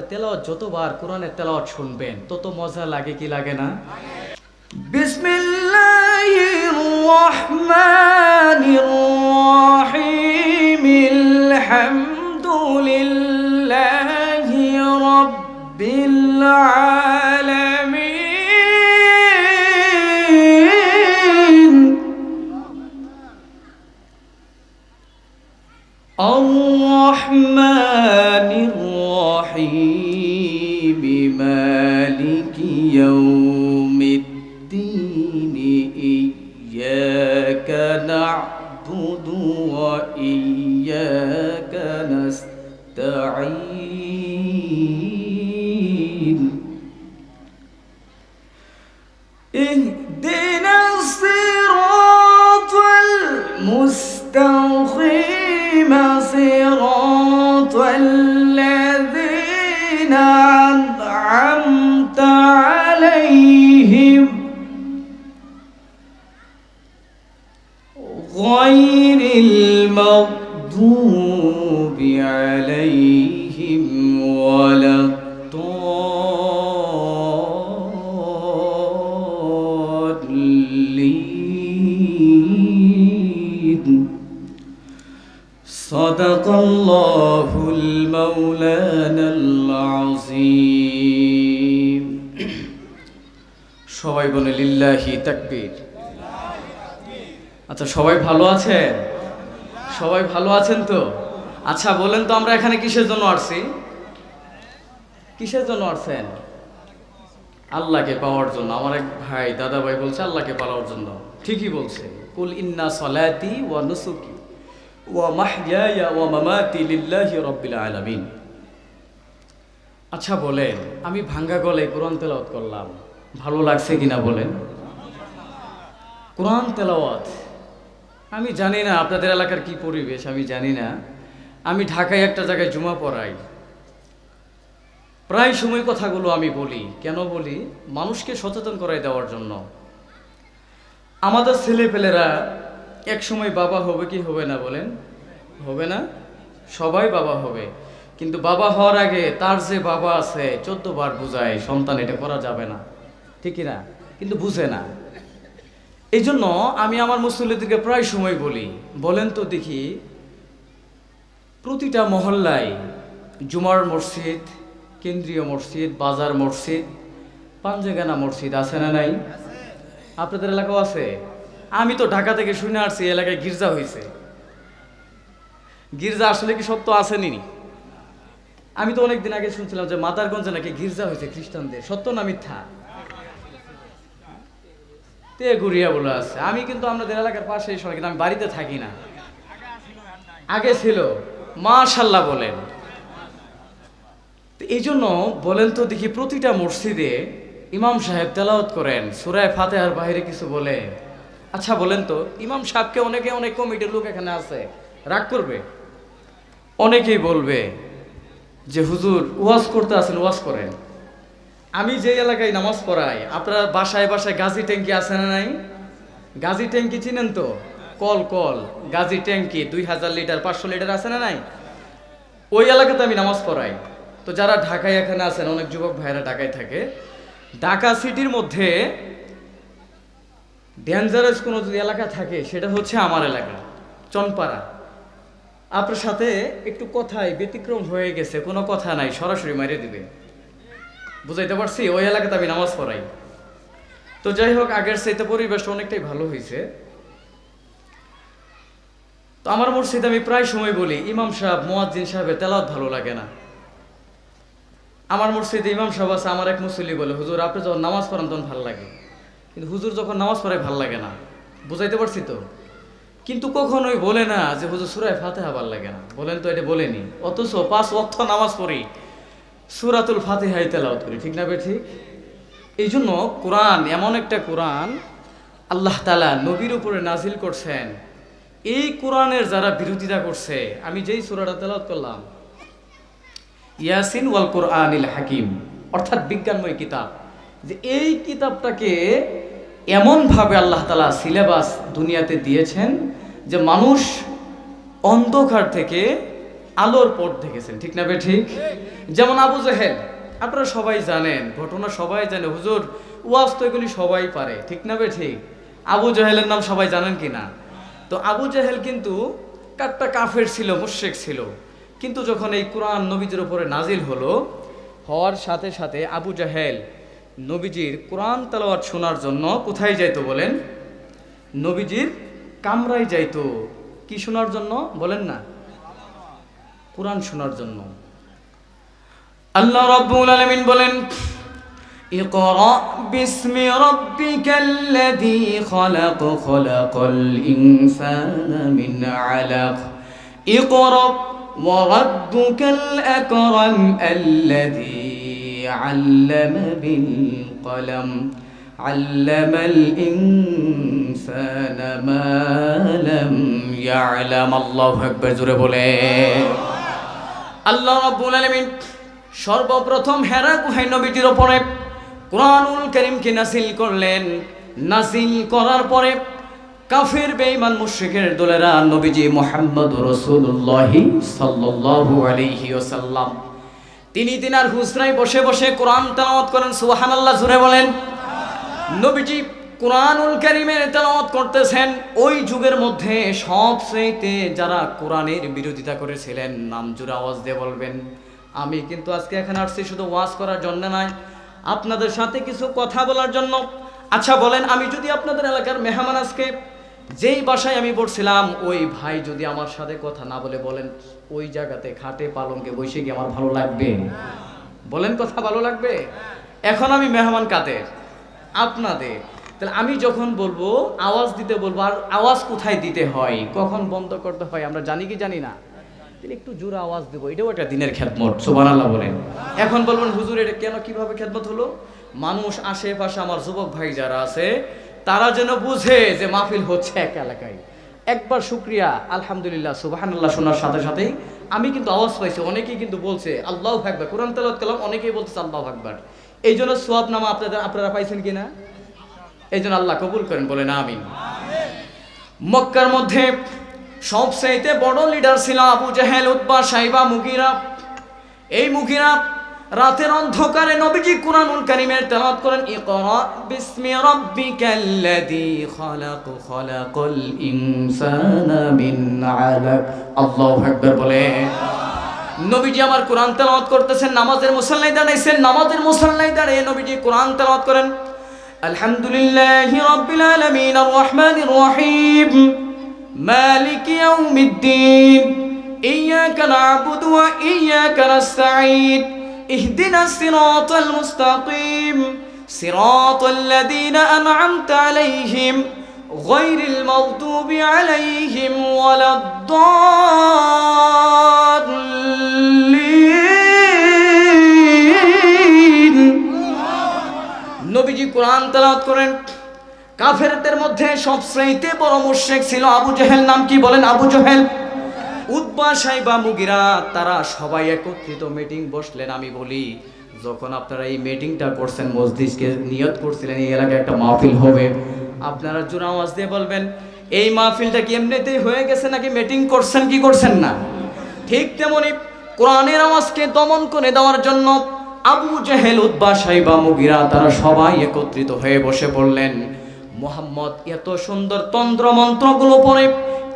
তেলাওয়াত যতবার কোরআনের তেলাওয়াত শুনবেন তত মজা লাগে কি লাগে না? বিসমিল্লাহির يوم الدين إياك نعبد وإياك نستعين. الله المولانا العظيم সবাই বলে লিল্লাহি তাকবীর আচ্ছা সবাই ভালো আছেন সবাই ভালো আছেন তো আচ্ছা বলেন তো আমরা এখানে কিসের জন্য আসছি কিসের জন্য আসছেন আল্লাহকে পাওয়ার জন্য আমার এক ভাই দাদা ভাই বলছে আল্লাহকে পাওয়ার জন্য ঠিকই বলছে কুল ইন্না সলাতি ওয়া নুসুকি আচ্ছা বলেন, আমি ভাঙ্গা গলায় কোরআন তেলাওয়াত করলাম, ভালো লাগছে কিনা বলেন? কোরআন তেলাওয়াত, আমি জানি না আপনাদের এলাকার কি পরিবেশ, আমি জানি না। আমি ঢাকায় একটা জায়গায় জুমা পড়াই। প্রায় সময় কথাগুলো আমি বলি। কেন বলি? মানুষকে সচেতন করাই দেওয়ার জন্য। আমাদের ছেলেপেলেরা এক সময় বাবা হবে কি হবে না বলেন? হবে না? সবাই বাবা হবে। কিন্তু বাবা হওয়ার আগে তার যে বাবা আছে, চোদ্দ বার বুঝায়, সন্তান, এটা করা যাবে না। ঠিকই না? কিন্তু বুঝে না। এই জন্য আমি আমার মুসল্লিদেরকে প্রায় সময় বলি, বলেন তো দেখি, প্রতিটা মহল্লায় জুমার মসজিদ, কেন্দ্রীয় মসজিদ, বাজার মসজিদ পাঞ্জেগানা মসজিদ আছে না নাই? আপনাদের এলাকাও আছে? আমি তো ঢাকা থেকে শুনে আসছি এলাকায় গির্জা হয়েছে গির্জা আসলে কি সত্য আসেনি আমি তো অনেকদিন আগে শুনছিলাম যে মাদারগঞ্জে নাকি গির্জা হয়েছে খ্রিস্টানদের। সত্য না মিথ্যা? তে ঘুরিয়া বলে আছে। আমি কিন্তু আমাদের এলাকার পাশে এই কিন্তু আমি বাড়িতে থাকি না। আগে ছিল, মাশাল্লাহ বলেন। এই জন্য বলেন তো দেখি প্রতিটা মসজিদে ইমাম সাহেব তেলাওয়াত করেন সুরায় ফাতেহার বাহিরে কিছু বলে আচ্ছা বলেন তো, ইমাম সাহেবকে অনেকে অনেক কমিটির লোক এখানে আছে, রাগ করবে? অনেকেই বলবে যে, হুজুর, ওয়াজ করতে আসেন ওয়াজ করেন। আমি যে এলাকায় নামাজ পড়াই, আপনার বাসায় বাসায় গাজি ট্যাঙ্কি আছে না নাই? গাজি ট্যাঙ্কি চিনেন তো? কল কল, গাজি ট্যাঙ্কি, দুই হাজার লিটার, পাঁচশো লিটার আছে না নাই? ওই এলাকাতে আমি নামাজ পড়াই। তো যারা ঢাকায় এখানে আছেন, অনেক যুবক ভাইরা ঢাকায় থাকে, ঢাকা সিটির মধ্যে ডেঞ্জারাস কোনো যদি এলাকা থাকে, সেটা হচ্ছে আমার এলাকা, চনপাড়া। আপনার সাথে একটু কথাই ব্যতিক্রম হয়ে গেছে, কোনো কথা নাই, সরাসরি মারিয়ে দিবে। বুঝাইতে পারছি? ওই এলাকাতে আমি নামাজ পড়াই। তো যাই হোক, আগের চাইতে পরিবেশটা অনেকটাই ভালো হয়েছে তো আমার মসজিদে আমি প্রায় সময় বলি, ইমাম সাহেব, মোয়াজ্জিন সাহেবের তেলাওয়াত ভালো লাগে না। আমার মসজিদে ইমাম সাহেব আছে, আমার এক মুসল্লি বলে, হুজুর, আপনি যখন নামাজ পড়ান, তখন ভালো লাগে। কিন্তু হুজুর যখন নামাজ পড়ায় ভালো লাগে না, বুঝাইতে পারছি তো? কিন্তু কখনোই বলে না যে হুজুর সুরায় ফাতেহা ভালো লাগে না। বলেন তো এটা বলেনি। অথচ পাঁচ অর্থ নামাজ পড়ি, সুরাতুল ফাতেহাই তেলাওয়াত করি, ঠিক না ঠিক এই জন্য কোরআন, এমন একটা কোরআন আল্লাহ তালা নবীর উপরে নাজিল করছেন। এই কোরআনের যারা বিরোধিতা করছে, আমি যেই সুরাটা তেলাওয়াত করলাম, ইয়াসিন ওয়াল কোরআনিল হাকিম, অর্থাৎ বিজ্ঞানময় কিতাব, যে এই কিতাবটাকে এমনভাবে আল্লাহ তালা সিলেবাস দুনিয়াতে দিয়েছেন যে মানুষ অন্ধকার থেকে আলোর পথ দেখেছেন। ঠিক না বে ঠিক? যেমন আবু জাহেল, আপনারা সবাই জানেন, ঘটনা সবাই জানে, হুজুর, ওয়াজ তো এগুলি সবাই পারে, ঠিক না বে ঠিক? আবু জাহেলের নাম সবাই জানেন কি না তো আবু জাহেল কিন্তু কাটটা কাফের ছিল মুশেক ছিল। কিন্তু যখন এই কোরআন নবীজির উপরে নাজিল হলো, হওয়ার সাথে সাথে আবু জাহেল নবীজির কোরআন তালাওয়াত শোনার জন্য কোথায় যাইতো বলেন নবীজির কামরায় যাইতো কি শোনার জন্য বলেন না কোরআন শোনার জন্য আল্লাহ রাব্বুল আলামিন বলেন اقرأ باسم ربك الذي خلق خلق الإنسان من علق اقرأ وربك الأكرم الذي علم بالقلم علم الإنسان ما لم يعلم الله أكبر জোরে বলে আল্লাহ রাব্বুল আলামিন সর্বপ্রথম হেরা গুহাই নবীজির ওপরে কোরআনুল করিমকে নাসিল করলেন নাসিল করার পরে কাফের বেঈমান মুশরিকের দলেরা নবীজি মুহাম্মদ রাসূলুল্লাহি সাল্লাল্লাহু আলাইহি ওয়াসাল্লাম তিনি তিনার হুসরায় বসে বসে কোরআন তেলাওয়াত করেন, সুবহানাল্লাহ, জুড়ে বলেন, নবীজি কোরআনুল কারিমের তেলাওয়াত করতেছেন, ওই যুগের মধ্যে সবচেয়েতে যারা কোরআনের বিরোধিতা করেছিলেন নাম জুড়ে আওয়াজ দিয়ে বলবেন, আমি কিন্তু আজকে এখানে আসছি শুধু ওয়াজ করার জন্য নয়, আপনাদের সাথে কিছু কথা বলার জন্য। আচ্ছা বলেন, আমি যদি আপনাদের এলাকার মেহমান আজকে যেই বাসায় আমি পড়ছিলাম, ওই ভাই যদি আমার সাথে কথা না বলে বলেন ওই জায়গাতে খাটে পালঙ্কে বসে গিয়ে আমার ভালো লাগবে। বলেন কথা ভালো লাগবে? এখন আমি মেহমান কাদের? আপনাদের। তাহলে আমি যখন বলব, আওয়াজ দিতে বলব, আর আওয়াজ কোথায় দিতে হয়? কখন বন্ধ করতে হয়? আমরা জানি কি জানি না। তাহলে একটু জোরে আওয়াজ দেবো। এটাও একটা দিনের খেদমত সুবান আল্লাহ বলেন। এখন বলবেন, হুজুর, এটা কেন কীভাবে খেদমত হলো? মানুষ আশেপাশে আমার যুবক ভাই যারা আছে, তারা যেন বুঝে যে মাহফিল হচ্ছে এক এলাকায়। একবার শুক্রিয়া, আলহামদুলিল্লাহ সুবাহান্লাহ শোনার সাথে সাথেই। আমি কিন্তু আওয়াজ পাইছি, অনেকেই কিন্তু বলছে, আল্লাহ ভাকবার কোরআন তেলাওয়াত কালাম অনেকেই বলতেছে, আল্লাহ ভাকবার এই জন্য সোয়াব নামা আপনাদের, আপনারা পাইছেন কিনা এই জন্য আল্লাহ কবুল করেন, বলেন আমিন। মক্কার মধ্যে সবচাইতে বড় লিডার ছিল আবু জাহেল উদ্বা সাইবা মুগিরা। এই মুগিরা রাতের অন্ধকারে নবীজি কুরআনুল কারীমের তেলাওয়াত করেন, ইকরা বিসমি রাব্বিকাল্লাযী খালাক, খালাকাল ইনসানা মিন আলাক। আল্লাহু আকবার বলে। নবীজি আমার কুরআন তেলাওয়াত করতেছেন, নামাজের মুসল্লায় দাঁড়াইছেন, নামাজের মুসল্লায় দাঁড়িয়ে নবীজি কোরআন তেলাওয়াত করেন, আলহামদুলিল্লাহি রাব্বিল আলামিন আর রাহমানির রহিম, মালিক ইয়াউমিদ্দিন, ইয়্যাকা না'বুদু ওয়া ইয়্যাকা নাস্তাঈন। اهدنا الصراط المستقيم صراط الذين أنعمت عليهم غير المغضوب عليهم ولا الضالين নবীজি কোরআন তেলাওয়াত করেন কাফেরদের মধ্যে সবশ্রেণীতে বড় মুশরিক ছিল আবু জেহেল নাম কি বলেন আবু জেহেল উদ্বা সাইবা মুগিরা, তারা সবাই একত্রিত মিটিং বসলেন, আমি বলি, যখন আপনারা এই মিটিংটা করছেন, মসজিদকে নিয়ত করছিলেন, এই এলাকায় একটা মাহফিল হবে। আপনারা জোর আওয়াজ দিয়ে বলবেন, এই মাহফিলটা কি এমনিতেই হয়ে গেছে নাকি মিটিং করছেন, কি করছেন না? ঠিক তেমনি কোরআনের আওয়াজকে দমন করে দেওয়ার জন্য আবু জেহেল, উদ্বা সাইবা মুগিরা, তারা সবাই একত্রিত হয়ে বসে পড়লেন। মোহাম্মদ, এত সুন্দর তন্ত্র মন্ত্রগুলো পড়ে।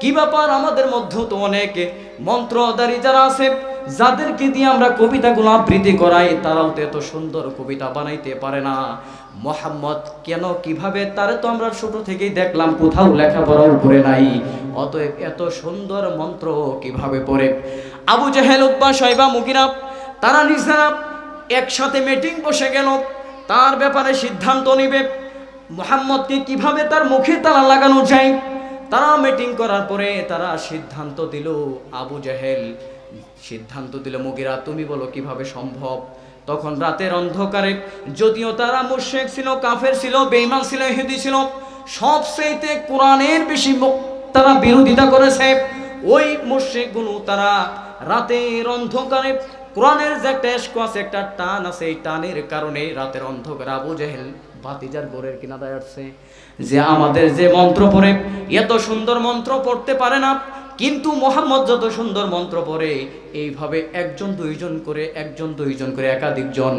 কি ব্যাপার আমাদের মধ্যেও তো অনেক মন্ত্রদারি যারা আছে, যাদেরকে দিয়ে আমরা কবিতাগুলো আবৃত্তি করাই, তারাও তো এত সুন্দর কবিতা বানাইতে পারে না। মোহাম্মদ, কেন, কীভাবে, তারে তো আমরা ছোট থেকেই দেখলাম, কোথাও লেখাপড়াও করে নাই। অতএব এত সুন্দর মন্ত্র কীভাবে পড়ে? আবু জাহেল উদ্বা সাইবা, মুগিরা, তারা নিজেরা একসাথে মিটিং বসে গেল। তার ব্যাপারে সিদ্ধান্ত নিবে। মোহাম্মদকে কীভাবে তার মুখে তালা লাগানো যায়? তারা মিটিং করার পরে তারা সিদ্ধান্ত দিল, আবু জাহেল, সিদ্ধান্ত দিল, মুগিরা, তুমি বলো কীভাবে সম্ভব? তখন রাতের অন্ধকারে যদিও তারা মুশেক ছিল, কাফের ছিল বেইমান ছিল, ইহুদি ছিল সব সেইতে কোরআনের বেশি তারা বিরোধিতা করেছে। ওই মুশেকগুলো তারা রাতের অন্ধকারে কোরআনের যে একটা এশক আছে, একটা টান আছে, এই টানের কারণে রাতের অন্ধকার আবু জাহেল বাতিজার গোরের কিনারায় আসছে। যে আমাদের যে মন্ত্র পড়ে, এত সুন্দর মন্ত্র পড়তে পারে না, কিন্তু মোহাম্মদ যত সুন্দর মন্ত্র পড়ে, এইভাবে একজন দুইজন করে, একজন দুইজন করে একাধিকজন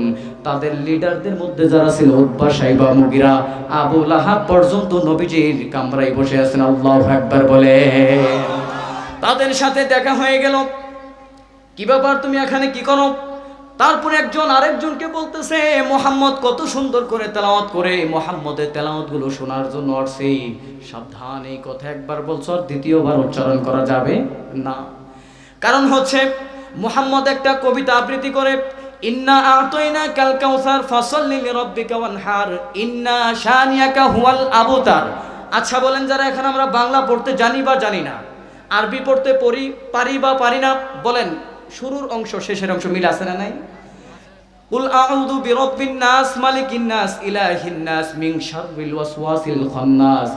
তাদের লিডারদের মধ্যে যারা ছিল উদ্বা সাইবা মুগিরা, আবু লাহাব পর্যন্ত নবীজির কামরায় বসে আছেন, আল্লাহ একবার বলে। তাদের সাথে দেখা হয়ে গেল। কি ব্যাপার তুমি এখানে কি করো? তারপরে একজন আরেকজনকে বলতেছে, মোহাম্মদ কত সুন্দর করে তেলাওয়াত করে, মোহাম্মদের তেলাওয়াতগুলো শোনার জন্য আসছি। সাবধান, এই কথা একবার বলছো, আর দ্বিতীয়বার উচ্চারণ করা যাবে না। কারণ হচ্ছে, মোহাম্মদ একটা কবিতা আবৃত্তি করে, ইন্না আতইনা কাল কাউসার ফাসাল্লি লিরাব্বিকা ওয়ানহার, ইন্না শানিয়াকা হুয়াল আবতার। আচ্ছা বলেন, যারা এখানে আমরা বাংলা পড়তে জানি বা জানি না, আরবি পড়তে পড়ি, পারি বা পারি না, বলেন শুরুর অংশ, শেষের অংশ মিল আছে না নাই? কুল আউযু নাস, মালিকিন নাস, ইলাহিন নাস, মিন শাররিল ওয়াসওয়াসিল খান্নাস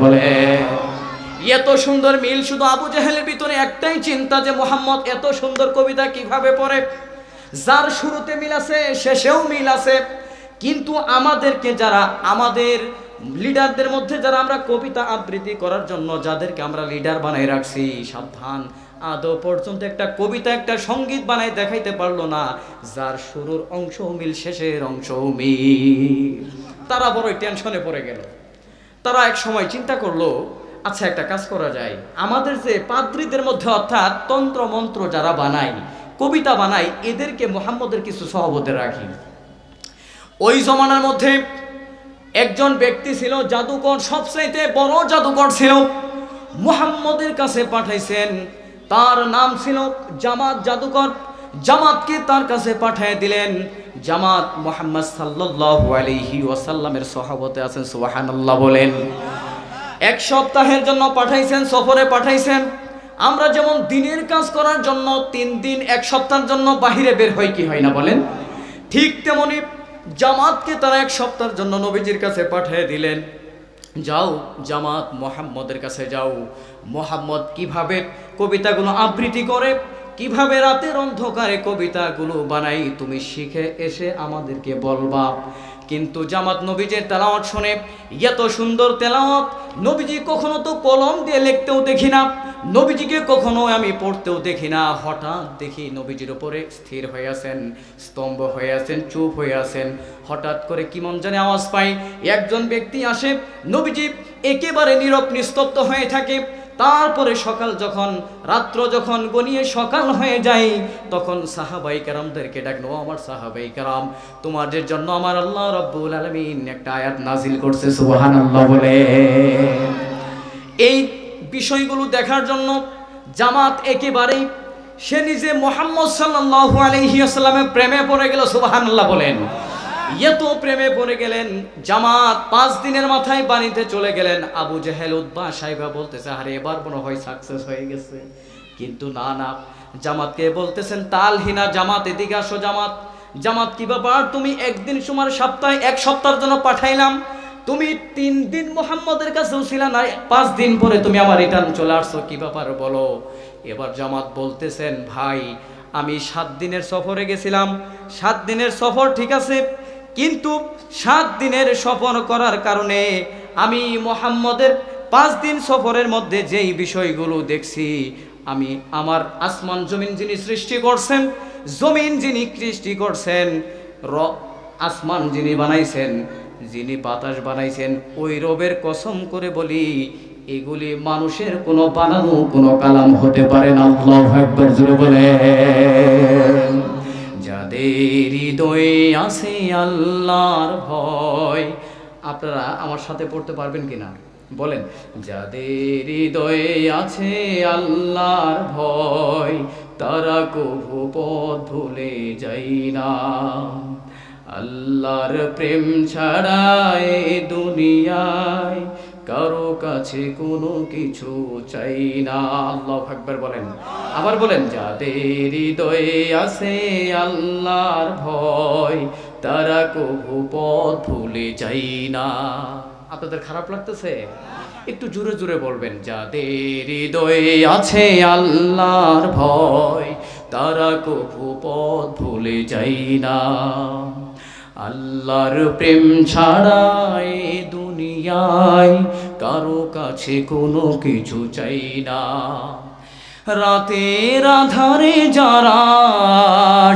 বলে। এত সুন্দর মিল, শুধু আবু জাহেলের ভিতরে একটাই চিন্তা যে মোহাম্মদ এত সুন্দর কবিতা কীভাবে পড়ে? যার শুরুতে মিল আছে, শেষেও মিল আছে। কিন্তু আমাদেরকে যারা আমাদের লিডারদের মধ্যে যারা আমরা কবিতা আবৃত্তি করার জন্য, যাদেরকে আমরা লিডার বানাই রাখছি, সাবধান। আদৌ পর্যন্ত একটা কবিতা, একটা সংগীত বানাই দেখাইতে পারল না, যার শুরুর অংশ মিল, শেষের অংশ মিল। তারা বড়ই টেনশনে পড়ে গেল। তারা এক সময় চিন্তা করল আচ্ছা একটা কাজ করা যায়। আমাদের যে পাদ্রীদের মধ্যে অর্থাৎ তন্ত্র মন্ত্র যারা বানায়, কবিতা বানায়, এদেরকে মোহাম্মদের কিছু সহবতে রাখি। ওই জমানার মধ্যে একজন ব্যক্তি ছিল, জাদুকর, সবচাইতে বড় জাদুকর ছিল, মুহাম্মদের কাছে পাঠাইছেন। তার নাম ছিল জামাত জাদুকর। জামাতকে তার কাছে পাঠিয়ে দিলেন। জামাত মোহাম্মদ সাল্লাল্লাহু আলাইহি ওয়াসাল্লামের সহাবতে আছেন, সুবহানাল্লাহ বলেন। এক সপ্তাহের জন্য পাঠাইছেন, সফরে পাঠাইছেন। আমরা যেমন দিনের কাজ করার জন্য তিন দিন, এক সপ্তাহের জন্য বাহিরে বের হয় কি হয় না বলেন? ঠিক তেমনি জামাতকে তারা এক সপ্তাহের জন্য নবীজির কাছে পাঠিয়ে দিলেন। যাও, জামাত মোহাম্মদের কাছে যাও। মোহাম্মদ কীভাবে কবিতাগুলো আবৃত্তি করে, কীভাবে রাতের অন্ধকারে কবিতাগুলো বানাই তুমি শিখে এসে আমাদেরকে বলবা। কিন্তু জামাত নবীজের তেলাওয়াত শুনে এত সুন্দর তেলাওয়াত, নবীজি কখনো তো কলম দিয়ে লিখতেও দেখি না, নবীজিকে কখনো আমি পড়তেও দেখি না। হঠাৎ দেখি নবীজির উপরে স্থির হয়ে আছেন, স্তম্ভ হয়ে আছেন, চুপ হয়ে আছেন। হঠাৎ করে কি মন জানে আওয়াজ পাই, একজন ব্যক্তি আসে, নবীজি, একেবারে নীরব নিস্তব্ধ হয়ে থাকে। তারপরে সকাল যখন, রাত্র যখন গনিয়ে সকাল হয়ে যায়, তখন সাহাবাই কারামদেরকে ডাকলো আমার সাহাবাই কারাম, তোমাদের জন্য আমার আল্লাহ রব্বুল আলমিন একটা আয়াত নাজিল করছে সুবাহান আল্লাহ বলে। এই বিষয়গুলো দেখার জন্য জামাত একেবারেই, সে নিজে মোহাম্মদ সাল্লাল্লাহু আলাইহি আসাল্লামের প্রেমে পড়ে গেল সুবাহান আল্লাহ বলেন। এত প্রেমে পড়ে গেলেন, জামাত পাঁচ দিনের মাথায় বাড়িতে চলে গেলেন। আবু জেহেল উদ্বা সাহেবা বলতেছে, আরে, এবার মনে হয় সাকসেস হয়ে গেছে। কিন্তু না না, জামাতকে বলতেছেন, তালহিনা জামাত, এদিকে আসো জামাত। জামাত কি ব্যাপার? তুমি একদিন সময় সপ্তাহে এক সপ্তাহের জন্য পাঠাইলাম। তুমি তিন দিন মোহাম্মদের কাছেও ছিল না, পাঁচ দিন পরে তুমি আমার রিটার্ন চলে আসছো। কি ব্যাপার বলো? এবার জামাত বলতেছেন, ভাই, আমি সাত দিনের সফরে গেছিলাম। সাত দিনের সফর ঠিক আছে কিন্তু সাত দিনের সফর করার কারণে আমি মোহাম্মদের পাঁচ দিন সফরের মধ্যে যেই বিষয়গুলো দেখছি, আমি আমার আসমান জমিন যিনি সৃষ্টি করছেন, জমিন যিনি সৃষ্টি করছেন, র আসমান যিনি বানাইছেন, যিনি বাতাস বানাইছেন, ওই রবের কসম করে বলি, এগুলি মানুষের কোনো বানানো কোনো কালাম হতে পারে না। আল্লাহু আকবার, জোরে বলে হৃদয়ে আছে আল্লাহর ভয়। আপনারা আমার সাথে পড়তে পারবেন কিনা? বলেন, যাদের হৃদয়ে আছে আল্লাহর ভয়, তারা কভু পথ ভুলে যাই না। আল্লাহর প্রেম ছাড়ায় দুনিয়ায় কারও কাছে কোনো কিছু চাই না। আল্লাহ আকবার বলেন। আবার বলেন, যাদের হৃদয়ে আছে আল্লাহর ভয়, তারা কভু পথ ভুলে যাই না। আপনাদের খারাপ লাগতেছে? একটু জোরে জোরে বলবেন, যাদের হৃদয়ে আছে আল্লাহর ভয়, তারা কভু পথ ভুলে যাই না। আল্লাহর প্রেম ছাড়া এ দুনিয়ায় কারও কাছে কোনো কিছু চাই না। রাতের আধারে যারা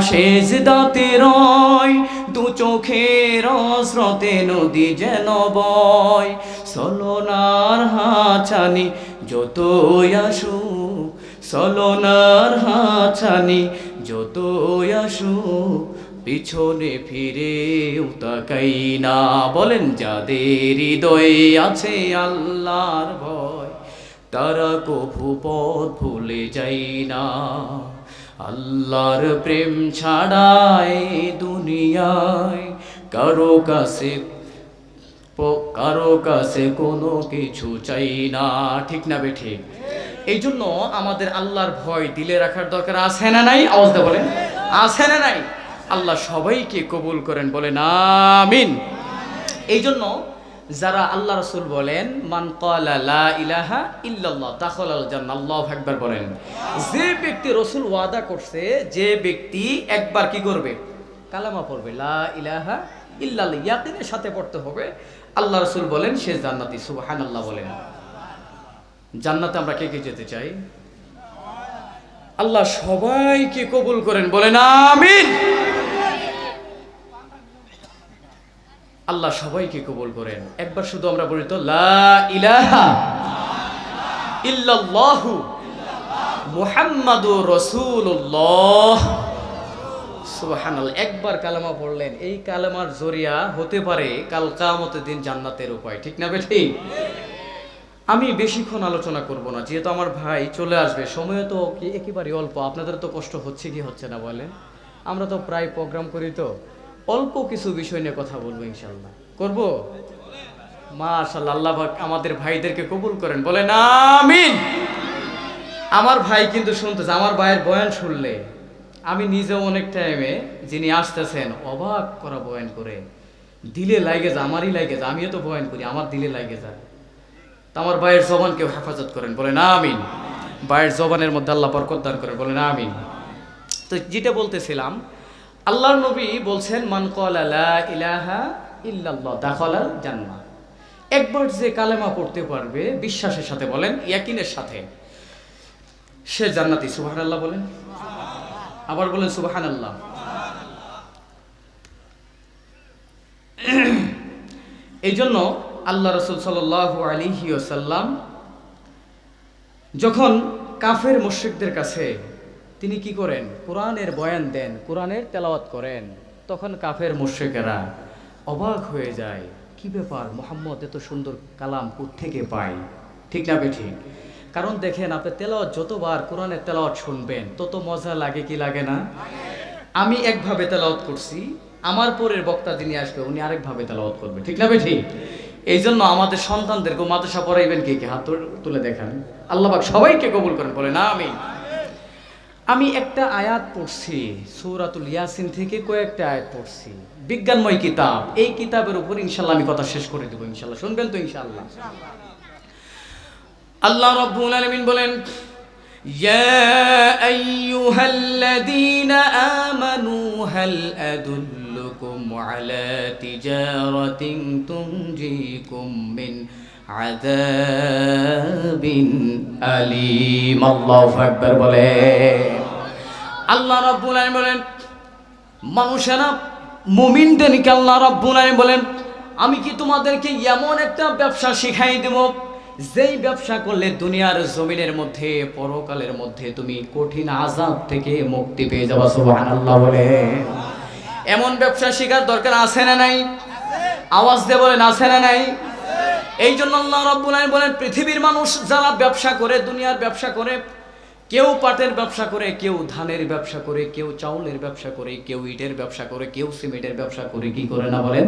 শেষ দাতে রয়, দু চোখের স্রোতে নদী যেন বয়। সলনার হাছানি যতই আসুক, সলনার হাছানি যতই আসুক পিছনে ফিরে তাকাই না বলেন যাদের হৃদয়ে আছে আল্লাহর ভয়, তারা কভু পথ ভুলে যাই না আল্লাহর প্রেম ছাড়াই দুনিয়ায় কারও কাছে কারও কাছে কোনো কিছু চাই না ঠিক না বে ঠিক? এই জন্য আমাদের আল্লাহর ভয় দিলে রাখার দরকার আছে না নাই? আওয়াজটা বলেন। আছে না নাই? আল্লাহ সবাইকে কবুল করেন, বলেন আমিন। এই জন্য যারা আল্লাহ রসুল বলেন, মান লা ইলাহা ইল্লাল্লাহ আল্লাহু আকবার বলেন। যে ব্যক্তি রসুল ওয়াদা করছে, যে ব্যক্তি একবার কি করবে? কালামা পড়বে, লা ইলাহা ইল্লাল্লাহ, ইয়াকিনের সাথে পড়তে হবে। আল্লাহ রসুল বলেন, সে জান্নাতি, সুবহানাল্লাহ বলেন। জান্নাতে আমরা কে কে যেতে চাই? আল্লাহ সবাইকে কবুল করেন, বলেন আমিন। আল্লাহ সবাইকে কবুল করেন। একবার শুধু আমরা বলি তো একবার কালামা পড়লেন, এই কালামার জরিয়া হতে পারে কাল কিয়ামতের দিন জান্নাতের উপায়, ঠিক না বেঠি? আমি বেশিক্ষণ আলোচনা করব না, যেহেতু আমার ভাই চলে আসবে। সময় তো কি একেবারে অল্প, আপনাদের তো কষ্ট হচ্ছে কি হচ্ছে না বলেন? আমরা তো প্রায় প্রোগ্রাম করি তো, অল্প কিছু বিষয় নিয়ে কথা বলব ইনশাল্লাহ করব? মাশাল্লাহ আল্লাহ আমাদের ভাইদেরকে কবুল করেন। বলেন আমিন। আমার ভাই কিন্তু শুনতেছে, আমার ভাইয়ের বয়ান শুনলে। আমি নিজেও অনেক টাইমে যিনি আসতেছেন, অবাক করা বয়ান করে। দিলে লাগে যায় আমারই লাগে যায় আমিও তো বয়ান করি, আমার দিলে লাগে যায় তা আমার ভাইয়ের জবানকেও হেফাজত করেন, বলেন আমিন। ভাইয়ের জবানের মধ্যে আল্লাহ বরকত দান করেন, বলেন আমিন। তো যেটা বলতেছিলাম, আল্লাহর নবী বলছেন, মান ক্বালা ইলাহা ইল্লাল্লাহ, দাখালাল জান্নাহ। একবার যে কালেমা পড়তে পারবে, বিশ্বাসের সাথে বলেন, ইয়াকিনের সাথে, সে জান্নাতি, সুবহানাল্লাহ বলেন। আবার বলেন, সুবহানাল্লাহ। এই জন্য আল্লাহ রসুল সাল আলিহি ওসাল্লাম যখন কাফের মুশ্রিকদের কাছে তিনি কি করেন? কোরআনের বয়ান দেন, কোরআনের তেলাওয়াত করেন, তখন কাফের মুশ্রিকেরা অবাক হয়ে যায়, কি ব্যাপার? মোহাম্মদ এত সুন্দর কালাম থেকে পায় ঠিক না ঠিক? কারণ দেখেন, আপনি তেলাওয়াত যতবার কোরআনের তেলাওয়াত শুনবেন, তত মজা লাগে কি লাগে না? আমি একভাবে তেলাওয়াত করছি, আমার পরের বক্তা যিনি আসবে, উনি আরেকভাবে তেলাওয়াত করবে। ঠিক না ঠিক? এই জন্য আমাদের সন্তানদেরকে মাদ্রাসা পড়াইবেন কে কে হাত তুলে- তুলে দেখান আল্লাহ পাক সবাইকে কবুল করেন বলে না আমি আমি একটা আয়াত পড়ছি সৌরাতুল ইয়াসিন থেকে কয়েকটা আয়াত পড়ছি বিজ্ঞানময় কিতাব এই কিতাবের উপর ইনশাল্লাহ আমি কথা শেষ করে দেবো ইনশাল্লাহ শুনবেন তো ইনশাল্লাহ আল্লাহ রব্বুল আলামিন বলেন يا أيها الذين آمنوا هل أدلكم على تجارة تنجيكم من عذاب أليم الله أكبر বলে আল্লাহ রাব্বুল আলামিন বলেন মানুষেরা মুমিনদেরকে আল্লাহ রাব্বুল আলামিন বলেন আমি কি তোমাদেরকে এমন একটা ব্যবসা শিখাই দেব যেই ব্যবসা করলে দুনিয়ার জমিনের মধ্যে পরকালের মধ্যে তুমি কঠিন আযাব থেকে মুক্তি পেয়ে যাবা সুবহানাল্লাহ বলে এমন ব্যবসা শেখার দরকার আছে না নাই? আওয়াজ দিয়ে বলেন, আছে না নাই? এই জন্য আল্লাহ রাব্বুল বলেন, পৃথিবীর মানুষ যারা ব্যবসা করে, দুনিয়ার ব্যবসা করে, কেউ পাটের ব্যবসা করে, কেউ ধানের ব্যবসা করে, কেউ চাউলের ব্যবসা করে, কেউ ইটের ব্যবসা করে, কেউ সিমেন্টের ব্যবসা করে, কি করে না বলেন?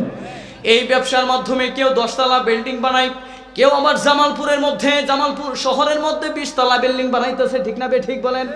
এই ব্যবসার মাধ্যমে কেউ দশতলা বিল্ডিং বানায়, কেউ আমার জামালপুরের মধ্যে, জামালপুর শহরের মধ্যে বিশতলা বিল্ডিং বানাইতেছে, ঠিক না বে ঠিক বলেন?